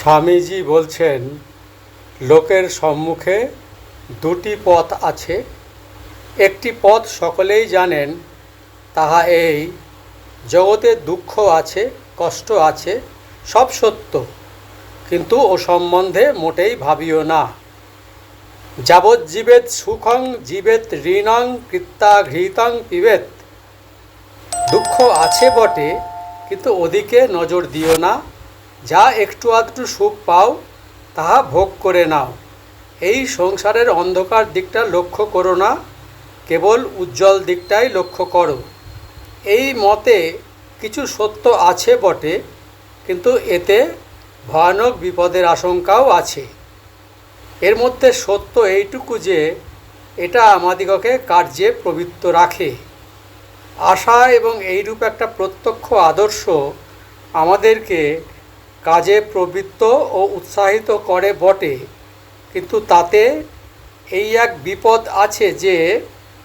স্বামীজি বলছেন, লোকের সম্মুখে দুটি পথ আছে। একটি পথ সকলেই জানেন, তাহা এই, জগতে দুঃখ আছে, কষ্ট আছে, সব সত্য। কিন্তু ও সম্বন্ধে মোটেই ভাবিও না। যাবজ্জীবেত সুখং জীবেত ঋণং কৃত্তা ঘৃতং পিবেত দুঃখ আছে বটে, কিন্তু ওদিকে নজর দিও না। যা একটু আধটু সুখ পাও, তাহা ভোগ করে নাও। এই সংসারের অন্ধকার দিকটা লক্ষ্য করো না, কেবল উজ্জ্বল দিকটাই লক্ষ্য করো। এই মতে কিছু সত্য আছে বটে, কিন্তু এতে ভয়ানক বিপদের আশঙ্কাও আছে। এর মধ্যে সত্য এইটুকু যে, এটা আমাদিগকে কার্যে প্রবৃত্ত রাখে। আশা এবং এইরূপ একটা প্রত্যক্ষ আদর্শ আমাদেরকে কাজে প্রবৃত্ত ও উৎসাহিত করে বটে। কিন্তু তাতে এই এক বিপদ আছে যে,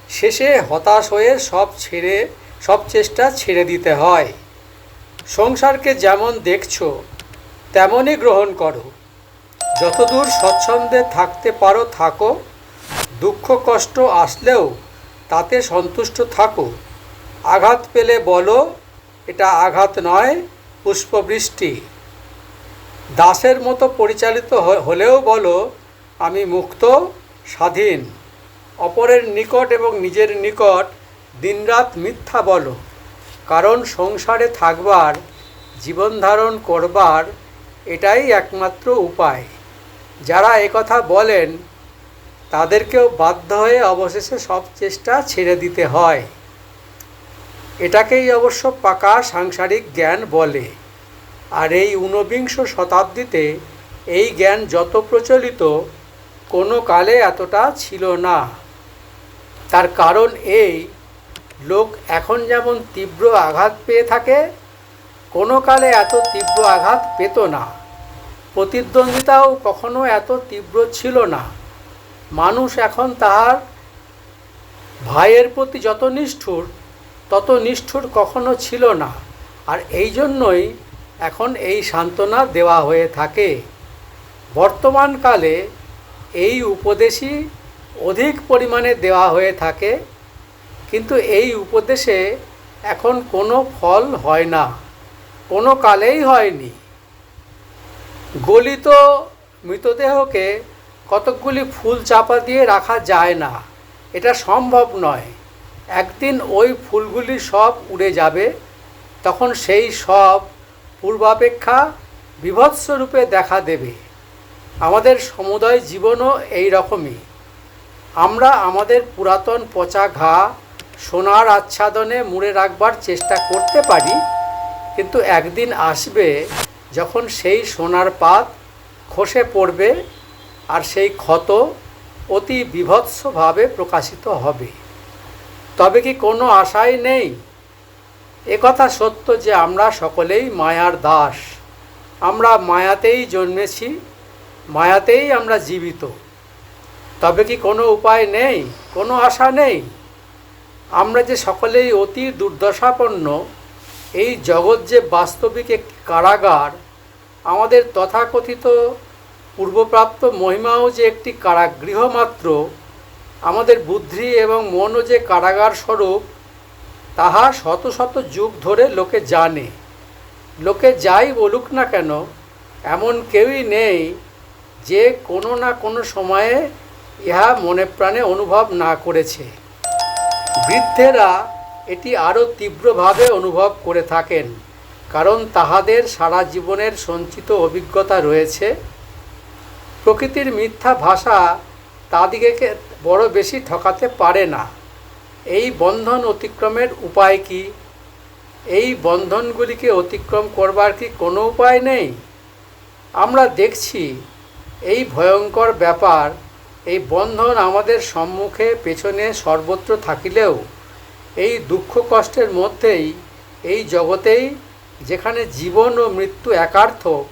শেষে হতাশ হয়ে সব ছেড়ে, সব চেষ্টা ছেড়ে দিতে হয়। সংসারকে যেমন দেখছ, তেমনই গ্রহণ করো। যতদূর স্বচ্ছন্দে থাকতে পারো থাকো, দুঃখ কষ্ট আসলেও তাতে সন্তুষ্ট থাকো। আঘাত পেলে বলো, এটা আঘাত নয়, পুষ্পবৃষ্টি। দাসের মতো পরিচালিত হলেও বলো, আমি মুক্ত, স্বাধীন। অপরের নিকট এবং নিজের নিকট দিনরাত মিথ্যা বলো, কারণ সংসারে থাকবার, জীবন ধারণ করবার এটাই একমাত্র উপায়। যারা একথা বলেন, তাদেরকেও বাধ্য হয়ে অবশেষে সব চেষ্টা ছেড়ে দিতে হয়। এটাকেই অবশ্য পাকা সাংসারিক জ্ঞান বলে। আর এই ঊনবিংশ শতাব্দীতে এই জ্ঞান যত প্রচলিত, কোনো কালে এতটা ছিল না। তার কারণ এই, লোক এখন যেমন তীব্র আঘাত পেয়ে থাকে, কোনো কালে এত তীব্র আঘাত পেত না। প্রতিদ্বন্দ্বিতাও কখনো এত তীব্র ছিল না। মানুষ এখন তাহার ভাইয়ের প্রতি যত নিষ্ঠুর, তত নিষ্ঠুর কখনো ছিল না। আর এই জন্যই এখন এই সান্ত্বনা দেওয়া হয়ে থাকে। বর্তমানকালে এই উপদেশই অধিক পরিমাণে দেওয়া হয়ে থাকে, কিন্তু এই উপদেশে এখন কোনো ফল হয় না, কোনো কালেই হয়নি। গলিত মৃতদেহকে কতকগুলি ফুল চাপা দিয়ে রাখা যায় না, এটা সম্ভব নয়। একদিন ওই ফুলগুলি সব উড়ে যাবে, তখন সেই সব পূর্বাপেক্ষা বিভৎস রূপে দেখা দেবে। আমাদের সমুদয় জীবনও এই রকমই। আমরা আমাদের পুরাতন পচা ঘা সোনার আচ্ছাদনে মুড়ে রাখবার চেষ্টা করতে পারি, কিন্তু একদিন আসবে যখন সেই সোনার পাত খসে পড়বে আর সেই ক্ষত অতি বিভৎসভাবে প্রকাশিত হবে। তবে কি কোনো আশাই নেই? একথা সত্য যে আমরা সকলেই মায়ার দাস। আমরা মায়াতেই জন্মেছি, মায়াতেই আমরা জীবিত। তবে কি কোনো উপায় নেই, কোনো আশা নেই? আমরা যে সকলেই অতি দুর্দশাপন্ন, এই জগৎ যে বাস্তবিক একটি কারাগার, আমাদের তথাকথিত পূর্বপ্রাপ্ত মহিমাও যে একটি কারাগৃহ মাত্র আমাদের বুদ্ধি এবং মনও যে কারাগার স্বরূপ তাহা শত শত যুগ ধরে লোকে জানে। লোকে যাই বলুক না কেন, এমন কেউই নেই যে কোনো না কোনো সময়ে ইহা মনে প্রাণে অনুভব না করেছে। বৃদ্ধেরা এটি আরও তীব্রভাবে অনুভব করে থাকেন, কারণ তাহাদের সারা জীবনের সঞ্চিত অভিজ্ঞতা রয়েছে। প্রকৃতির মিথ্যা ভাষা তাদিগকে বড় বেশি ঠকাতে পারে না। এই বন্ধন অতিক্রমের উপায় কি? এই বন্ধনগুলিকে অতিক্রম করবার কি কোনো উপায় নেই? আমরা দেখছি এই ভয়ঙ্কর ব্যাপার, এই বন্ধন আমাদের সম্মুখে, পেছনে সর্বত্র থাকিলেও, এই দুঃখ কষ্টের মধ্যেই, এই জগতেই, যেখানে জীবন ও মৃত্যু একার্থক,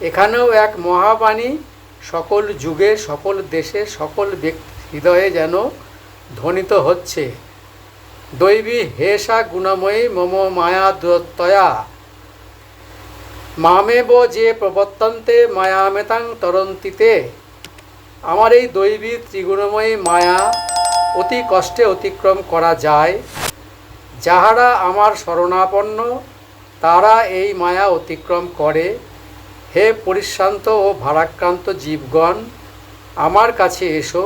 এখানেও এক মহাবাণী, সকল যুগে, সকল দেশে, সকল ব্যক্তি হৃদয়ে যেন ধ্বনিত হচ্ছে। দৈবী হেসা গুণময়ী মম মায়া দত্তয়া। মামেব যে প্রবর্তন্তে মায়ামেতাং তরন্তিতে। আমার এই দৈবী ত্রিগুণময়ী মায়া অতি কষ্টে অতিক্রম করা যায়। যাহারা আমার শরণাপন্ন, তারা এই মায়া অতিক্রম করে। হে পরিশ্রান্ত ও ভারাক্রান্ত জীবগণ, আমার কাছে এসো।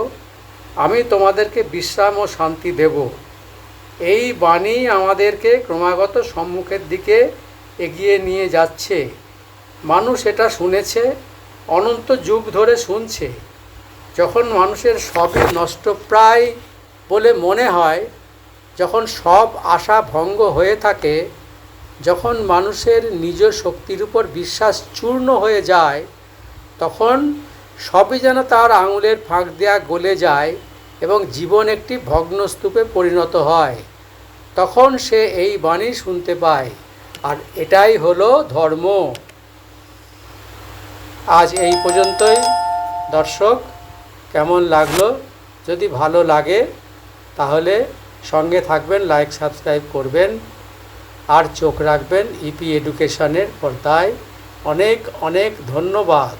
আমি তোমাদেরকে বিশ্রাম ও শান্তি দেব। এই বাণী আমাদেরকে ক্রমাগত সম্মুখের দিকে এগিয়ে নিয়ে যাচ্ছে। মানুষ এটা শুনেছে, অনন্ত যুগ ধরে শুনছে। যখন মানুষের সবই নষ্টপ্রায় বলে মনে হয়, যখন সব আশা ভঙ্গ হয়ে থাকে, যখন মানুষের নিজ শক্তির উপর বিশ্বাস চূর্ণ হয়ে যায়, তখন সবই যেন তার আঙুলের ফাঁক দেয়া গলে যায় এবং জীবন একটি ভগ্নস্তূপে পরিণত হয়। তখন সে এই বাণী শুনতে পায়, আর এটাই হলো ধর্ম। আজ এই পর্যন্তই। দর্শক, কেমন লাগল? যদি ভালো লাগে, তাহলে সঙ্গে থাকবেন, লাইক, সাবস্ক্রাইব করবেন, আর চোখ রাখবেন ইপি এডুকেশনের পর্দায়। অনেক অনেক ধন্যবাদ।